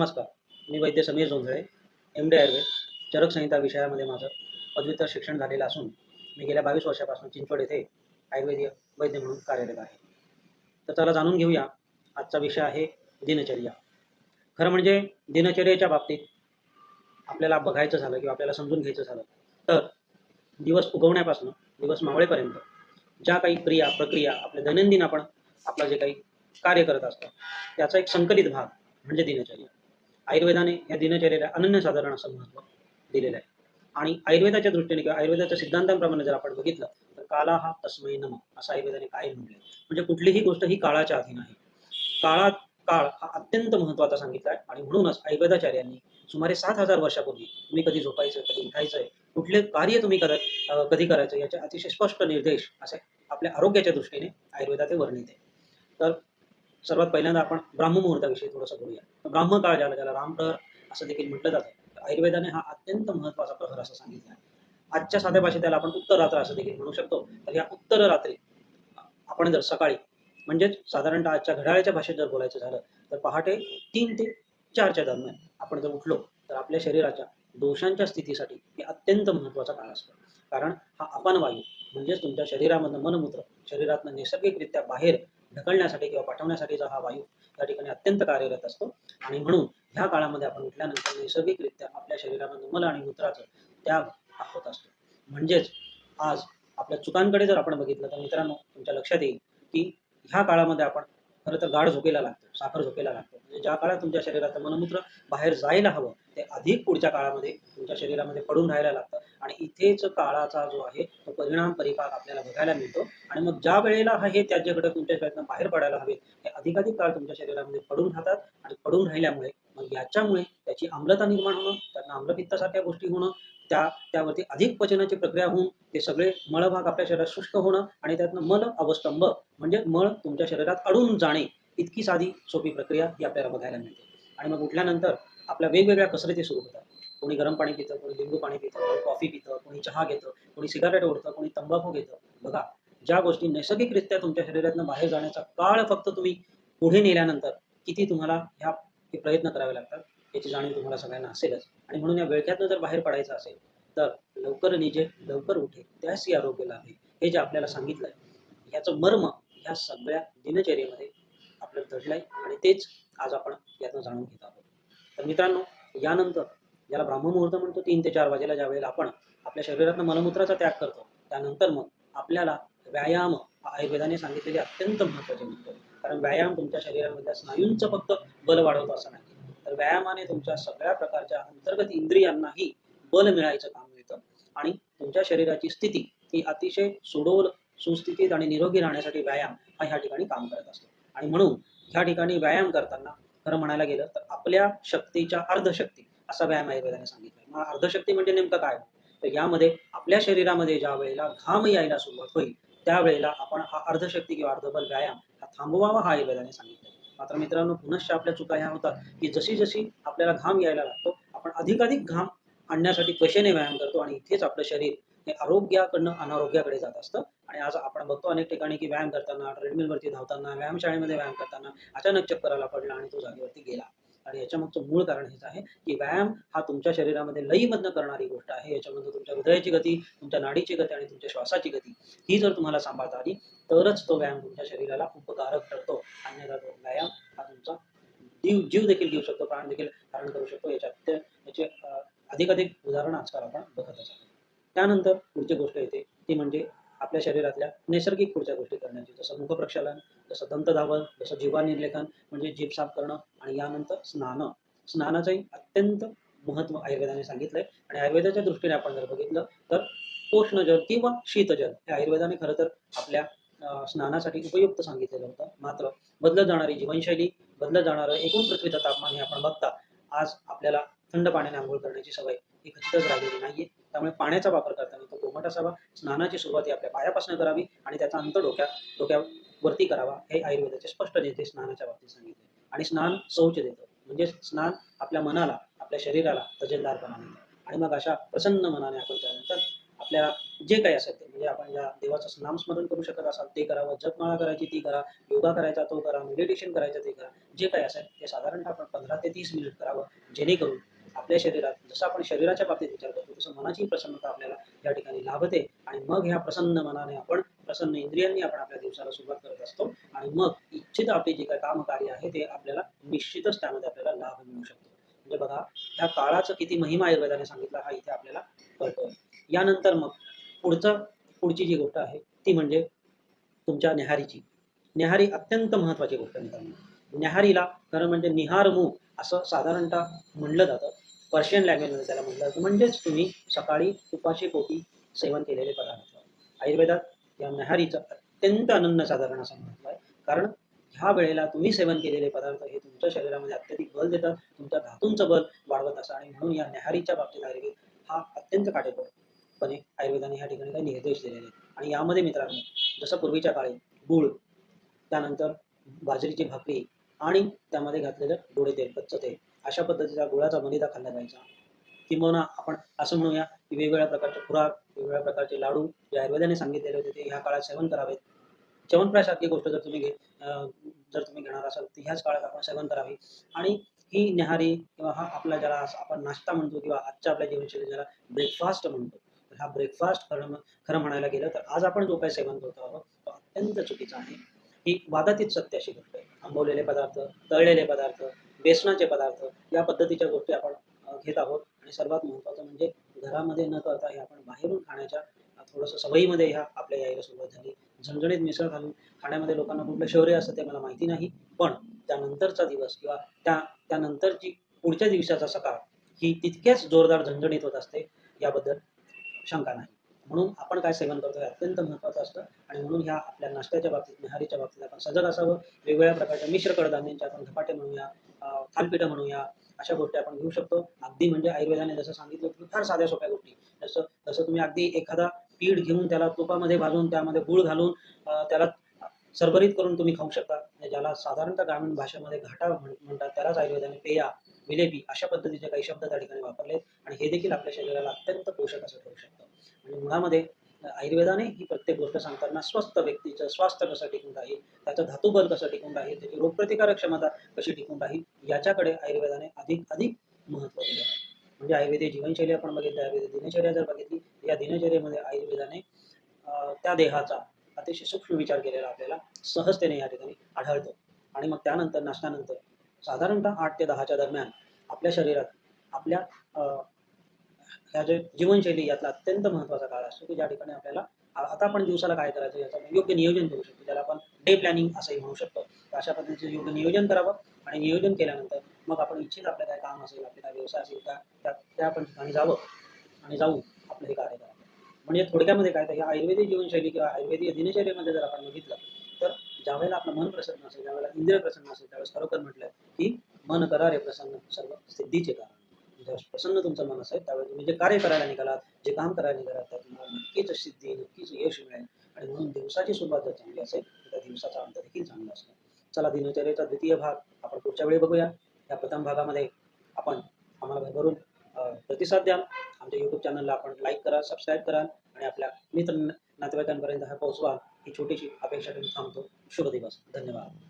नमस्कार. मी वैद्य Sameer Jondhale M D Ayurveda Charaka Samhita विषयामध्ये माझं पदव्युत्तर शिक्षण झालेलं असून मी गेल्या बावीस वर्षापासून चिंचवड येथे आयुर्वेदीय वैद्य म्हणून कार्यरत आहे. तर चला जाणून घेऊया आजचा विषय आहे दिनचर्या. खरं म्हणजे दिनचर्येच्या बाबतीत आपल्याला बघायचं झालं किंवा आपल्याला समजून घ्यायचं झालं तर दिवस उगवण्यापासून दिवस मावळेपर्यंत ज्या काही क्रिया प्रक्रिया आपल्या दैनंदिन आपण आपलं जे काही कार्य करत असतो त्याचा एक संकलित भाग म्हणजे दिनचर्या. आयुर्वेदाने या दिनचर्येला अनन्यसाधारण असं महत्त्व दिलेलं आहे. आणि आयुर्वेदाच्या दृष्टीने किंवा आयुर्वेदाच्या सिद्धांतांप्रमाणे जर आपण बघितलं तर काला हा तस्मय नम असं आयुर्वेदाने काय म्हटलंय. म्हणजे कुठलीही गोष्ट ही काळाच्या अधीन आहे. काळात काळ हा अत्यंत महत्त्वाचा सांगितला आहे आणि म्हणूनच आयुर्वेदाचार्यांनी सुमारे सात हजार वर्षापूर्वी तुम्ही कधी झोपायचं कधी उठायचंय कुठले कार्य तुम्ही करत कधी करायचं याचे अतिशय स्पष्ट निर्देश असे आपल्या आरोग्याच्या दृष्टीने आयुर्वेदात वर्णित आहे. तर सर्वात पहिल्यांदा आपण ब्राह्ममुहूर्ताविषयी थोडंसं बोलूया. ब्राह्मकाळ ज्याला ज्याला रामप्रहर असं देखील म्हटलं जातं. आयुर्वेदाने हा अत्यंत महत्त्वाचा प्रहर असं सांगितला आहे. आजच्या साध्या भाषेत त्याला आपण उत्तर रात्र असं देखील म्हणू शकतो. तर या उत्तर रात्री आपण जर सकाळी म्हणजेच साधारणतः आजच्या घड्याळाच्या भाषेत जर बोलायचं झालं तर पहाटे तीन ते चारच्या दरम्यान आपण जर उठलो तर आपल्या शरीराच्या दोषांच्या स्थितीसाठी हे अत्यंत महत्त्वाचा काळ असतो. कारण हा अपान वायू म्हणजेच तुमच्या शरीरामधनं मनमूत्र शरीरातनं नैसर्गिकरित्या बाहेर ढकलण्यासाठी किंवा पाठवण्यासाठीचा हा वायू या ठिकाणी अत्यंत कार्यरत असतो. आणि म्हणून ह्या काळामध्ये आपण उठल्यानंतर नैसर्गिकरित्या आपल्या शरीरामध्ये मल आणि मूत्राचं त्याग होत असतो. म्हणजेच आज आपल्या चुकांकडे जर आपण बघितलं तर मित्रांनो तुमच्या लक्षात येईल की ह्या काळामध्ये आपण खरं तर गाढ झोपेला लागतो साखर झोपेला लागतो. म्हणजे ज्या काळात तुमच्या शरीराचं मनमूत्र बाहेर जायला हवं ते अधिक पुढच्या काळामध्ये तुमच्या शरीरामध्ये पडून राहायला लागतं. आणि इथेच काळाचा जो आहे तो परिणाम परिपाक आपल्याला बघायला मिळतो. आणि मग ज्या वेळेला हे त्याच्याकडे तुमच्या शरीरातून बाहेर पडायला हवे हे अधिकाधिक काळ तुमच्या शरीरामध्ये पडून राहतात आणि पडून राहिल्यामुळे मग याच्यामुळे त्याची आम्लता निर्माण होणं त्यांना आम्लपित्तासारख्या गोष्टी होणं त्या त्यावरती अधिक पचनाची प्रक्रिया होऊन ते सगळे मळभाग आपल्या शरीरात शुष्क होणं आणि त्यातनं मल अवस्तंभ म्हणजे मळ तुमच्या शरीरात अडून जाणे इतकी साधी सोपी प्रक्रिया ही आपल्याला बघायला मिळते. आणि मग उठल्यानंतर आपल्या वेगवेगळ्या कसरती सुरू होतात. कोणी गरम पाणी पितं कोणी लिंबू पाणी पितं कोणी कॉफी पितं कोणी चहा घेतं कोणी सिगारेट ओढतं कोणी तंबाखू घेतं. बघा ज्या गोष्टी नैसर्गिकरित्या तुमच्या शरीरातनं बाहेर जाण्याचा काळ फक्त तुम्ही पुढे नेल्यानंतर किती तुम्हाला ह्या प्रयत्न करावे लागतात याची जाणीव तुम्हाला सगळ्यांना असेलच. आणि म्हणून या वेळख्यातनं जर बाहेर पडायचं असेल तर लवकर निजे लवकर उठे त्यास आरोग्य लाभे हे जे आपल्याला सांगितलं आहे याचं मर्म ह्या सगळ्या दिनचर्येमध्ये आपल्याला दडलंय आणि तेच आज आपण यातनं जाणून घेत आहोत. तर मित्रांनो यानंतर ज्याला ब्राह्ममुहूर्त म्हणतो तीन ते चार वाजेला ज्या वेळेला आपण आपल्या शरीरातनं मलमूत्राचा त्याग करतो त्यानंतर मग आपल्याला व्यायाम आयुर्वेदाने सांगितलेले अत्यंत महत्त्वाचे म्हणतो. कारण व्यायाम तुमच्या शरीरामधल्या स्नायूंचं फक्त बल वाढवतो असं नाही. तर व्यायामाने तुमच्या सगळ्या प्रकारच्या अंतर्गत इंद्रियांनाही बल मिळायचं काम मिळतं. आणि तुमच्या शरीराची स्थिती ही अतिशय सुडोल सुस्थितीत आणि निरोगी राहण्यासाठी व्यायाम हा ह्या ठिकाणी काम करत असतो. आणि म्हणून ह्या ठिकाणी व्यायाम करताना खरं म्हणायला गेलं तर आपल्या शक्तीच्या अर्धशक्ती असा व्यायाम आयुर्वेदाने सांगितलं मग अर्धशक्ती म्हणजे नेमकं काय? तर यामध्ये आपल्या शरीरामध्ये ज्या वेळेला घाम यायला सुरुवात होईल त्यावेळेला आपण हा अर्धशक्ती किंवा अर्धबल व्यायाम हा थांबवावा हा आयुर्वेदाने सांगितलं मात्र मित्रांनो पुनश्च आपल्या चुका ह्या होतात की जशी जशी आपल्याला घाम यायला लागतो आपण अधिकाधिक घाम आणण्यासाठी त्वशेने व्यायाम करतो आणि इथेच आपलं शरीर हे आरोग्याकडनं अनारोग्याकडे जात असतं. आणि आज आपण बघतो अनेक ठिकाणी की व्यायाम करताना ट्रेडमिलवरती धावताना व्यायामशाळेमध्ये व्यायाम करताना अचानक चक्कर आला पडला आणि तो जागेवरती गेला. आणि याच्यामागचं मूळ कारण हेच आहे की व्यायाम हा तुमच्या शरीरामध्ये लयीमधनं करणारी गोष्ट आहे. याच्यामध्ये तुमच्या हृदयाची गती तुमच्या नाडीची गती आणि तुमच्या श्वासाची गती ही जर तुम्हाला सांभाळता आली तरच तो व्यायाम तुमच्या शरीराला उपकारक ठरतो. अन्यथा तो व्यायाम हा तुमचा जीव जीव देखील घेऊ शकतो प्राण देखील धारण करू शकतो. याच्यात याचे अधिकाधिक उदाहरण आजकाल आपण बघतच आहोत. त्यानंतर पुढची गोष्ट येते ती म्हणजे आपल्या शरीरातल्या नैसर्गिक पुढच्या गोष्टी करण्याची जसं मुख प्रक्षालन जसं दंतधावन जसं जीवा निर्लेखन म्हणजे जीभ साफ करणं आणि यानंतर स्नान. स्नानाचंही अत्यंत महत्त्व आयुर्वेदाने सांगितलंय. आणि आयुर्वेदाच्या दृष्टीने आपण जर बघितलं तर उष्णजल किंवा शीतजल हे आयुर्वेदाने खरं तर आपल्या स्नानासाठी उपयुक्त सांगितलेलं होतं. मात्र बदलत जाणारी जीवनशैली बदलत जाणारं एकूण पृथ्वीचं तापमान हे आपण बघता आज आपल्याला थंड पाण्याने आंघोळ करण्याची सवय ही खचितच राहिलेली नाहीये. त्यामुळे पाण्याचा वापर करताना तो असावा स्नानाची सुरुवात ही आपल्या पायापासून करावी आणि त्याचा अंत डोक्या डोक्यावरती करावा हे आयुर्वेदाचे स्पष्ट नेते स्नानाच्या बाबतीत सांगितले. आणि स्नान शौच देतं. म्हणजे स्नान आपल्या मनाला आपल्या शरीराला तजेलदारपणा देतं. आणि मग अशा प्रसन्न मनाने आपण त्यानंतर आपल्याला जे काही असेल ते म्हणजे म्हणजे आपण ज्या देवाचं नामस्मरण करू शकत असाल ते करावं. जपमाळा करायची ती करा योगा करायचा तो करा मेडिटेशन करायचं ते करा. जे काही असेल ते साधारणतः आपण पंधरा ते तीस मिनिट करावं. जेणेकरून आपल्या शरीरात जसं आपण शरीराच्या बाबतीत विचार करतो तसं मनाची प्रसन्नता आपल्याला या ठिकाणी लाभते. आणि मग ह्या प्रसन्न मनाने आपण प्रसन्न इंद्रियांनी आपण आपल्या दिवसाला सुरुवात करत असतो. आणि मग इच्छित आपली जे काही कामकार्य आहे ते आपल्याला निश्चितच त्यामध्ये आपल्याला लाभ मिळू शकतो. म्हणजे बघा ह्या काळाचं किती महिमा आयुर्वेदाने सांगितला हा इथे आपल्याला कळतो यानंतर मग पुढचं पुढची जी गोष्ट आहे ती म्हणजे तुमच्या न्याहारीची. न्याहारी अत्यंत महत्वाची गोष्ट आहे मित्रांनो. न्याहारीला खरं म्हणजे निहारमू असं साधारणतः म्हणलं जातं. पर्शियन लँग्वेजमध्ये त्याला म्हटलं जातं. म्हणजेच तुम्ही सकाळी तुपाचे पोटी सेवन केलेले पदार्थ. आयुर्वेदात या न्याहारीचं अत्यंत अनन्य साधारण असं महत्त्व आहे. कारण ह्या वेळेला तुम्ही सेवन केलेले पदार्थ हे तुमच्या शरीरामध्ये अत्यधिक बल देतात तुमच्या धातूंचं बल वाढवत असा आणि म्हणून या न्याहारीच्या बाबतीत आयुर्वेद हा अत्यंत काटेकोरपणे आयुर्वेदाने ह्या ठिकाणी काही निर्देश दिलेले आहेत. आणि यामध्ये मित्रांनो जसं पूर्वीच्या काळी गुळ त्यानंतर बाजरीची भाकरी आणि त्यामध्ये घातलेलं गोडे तेल कच्चं तेल. अशा पद्धतीचा गुळाचा मलिदा खाल्ला जायचा. किंबहुना आपण असं म्हणूया की वेगवेगळ्या प्रकारचे खुराक वेगवेगळ्या प्रकारचे लाडू जे आयुर्वेदाने सांगितलेले होते ते ह्या काळात सेवन करावेत. च्यवनप्राशातली गोष्ट जर तुम्ही घे जर तुम्ही घेणार असाल तर ह्याच काळात आपण सेवन करावी. आणि ही न्याहारी किंवा हा आपला ज्याला आपण नाश्ता म्हणतो किंवा आजच्या आपल्या जीवनशैली ज्याला ब्रेकफास्ट म्हणतो तर हा ब्रेकफास्ट खरं खरं म्हणायला गेलं तर आज आपण जो काही सेवन करतो आहोत तो अत्यंत चुकीचा आहे. ही वादातीत सत्य अशी गोष्ट आहे. आंबवलेले पदार्थ तळलेले पदार्थ बेसनाचे पदार्थ या पद्धतीच्या गोष्टी आपण घेत आहोत. आणि सर्वात महत्त्वाचं म्हणजे घरामध्ये न करता हे आपण बाहेरून खाण्याच्या थोडंसं सवयीमध्ये ह्या आपल्या यायला सुरुवात झाली. झणझणीत मिसळ घालून खाण्यामध्ये लोकांना कुठलं शौर्य असतं ते मला माहिती नाही. पण त्यानंतरचा दिवस किंवा त्या त्यानंतरची पुढच्या दिवसाचा सकाळ ही तितक्याच जोरदार झणझणीत होत असते. याबद्दल शंका नाही. म्हणून आपण काय सेवन करतो हे अत्यंत महत्त्वाचं असतं. आणि म्हणून ह्या आपल्या नाश्त्याच्या बाबतीत निहारीच्या बाबतीत आपण सजग असावं. वेगवेगळ्या प्रकारच्या मिश्र कडधान्यांच्या आपण धपाटे म्हणूया थालपिठं म्हणूया अशा गोष्टी आपण घेऊ शकतो. अगदी म्हणजे आयुर्वेदाने जसं सांगितलं की फार साध्या सोप्या गोष्टी. जसं जसं तुम्ही अगदी एखादा पीठ घेऊन त्याला तुपामध्ये भाजून त्यामध्ये गूळ घालून त्याला सरभरीत करून तुम्ही खाऊ शकता. ज्याला साधारणतः ग्रामीण भाषेमध्ये घाटा म्हण- म्हणतात त्यालाच आयुर्वेदाने पेया विलेपी अशा पद्धतीचे काही शब्द त्या ठिकाणी वापरलेत. आणि हे देखील आपल्या शरीराला अत्यंत पोषक असं ठरू शकतं. आणि मुळामध्ये आयुर्वेदाने ही प्रत्येक गोष्ट सांगताना स्वस्थ व्यक्तीचं स्वास्थ्य कसं टिकून राहील त्याचं धातुबल कसं टिकून राहील त्याची रोगप्रतिकारक क्षमता कशी टिकून राहील याच्याकडे आयुर्वेदाने अधिक अधिक महत्त्व दिलं आहे. म्हणजे आयुर्वेदिक जीवनशैली आपण बघितली आयुर्वेदिक दिनचर्या जर बघितली या दिनचर्येमध्ये आयुर्वेदाने त्या देहाचा अतिशय सूक्ष्म विचार केलेला आपल्याला सहजतेने या ठिकाणी आढळतो. आणि मग त्यानंतर नाश्त्यानंतर साधारणतः आठ ते दहाच्या दरम्यान आपल्या शरीरात आपल्या ह्या जे जीवनशैली यातला अत्यंत महत्त्वाचा काळ असतो की ज्या ठिकाणी आपल्याला आता आपण दिवसाला काय करायचं याचं योग्य नियोजन करू शकतो. ज्याला आपण डे प्लॅनिंग असंही म्हणू शकतो. तर अशा पद्धतीचं योग्य नियोजन करावं आणि नियोजन केल्यानंतर मग आपण इच्छित आपलं काय काम असेल आपले काय व्यवसाय असेल त्या त्या त्या आपण ठिकाणी जावं आणि जाऊन आपलं हे कार्य करावं. म्हणजे थोडक्यामध्ये काय तर ह्या आयुर्वेदिक जीवनशैली किंवा आयुर्वेदिक दिनचर्येमध्ये जर आपण बघितलं तर ज्यावेळेला आपलं मन प्रसन्न असेल ज्यावेळेला इंद्रिय प्रसन्न असेल त्यावेळेस खरोखर म्हटलं की मन करा रे प्रसन्न सर्व सिद्धीचे कारण. प्रसन्न तुमचं मन असेल त्यावेळेस तुम्ही जे कार्य करायला निघालात जे काम करायला निघालात त्यात तुम्हाला नक्कीच सिद्धी नक्कीच यश मिळेल. आणि म्हणून दिवसाची सुरुवात जर चांगली असेल तर त्या दिवसाचा अंत देखील चांगला असेल. चला दिनचर्येचा द्वितीय भाग आपण पुढच्या वेळी बघूया. या प्रथम भागामध्ये आपण आम्हाला भरभरून प्रतिसाद द्याल. आमच्या यूट्यूब चॅनलला आपण लाईक करा सबस्क्राईब करा आणि आपल्या मित्र नातेवाईकांपर्यंत हा पोहोचवा. ही छोटीशी अपेक्षा ठेवून थांबतो. शुभ दिवस. धन्यवाद.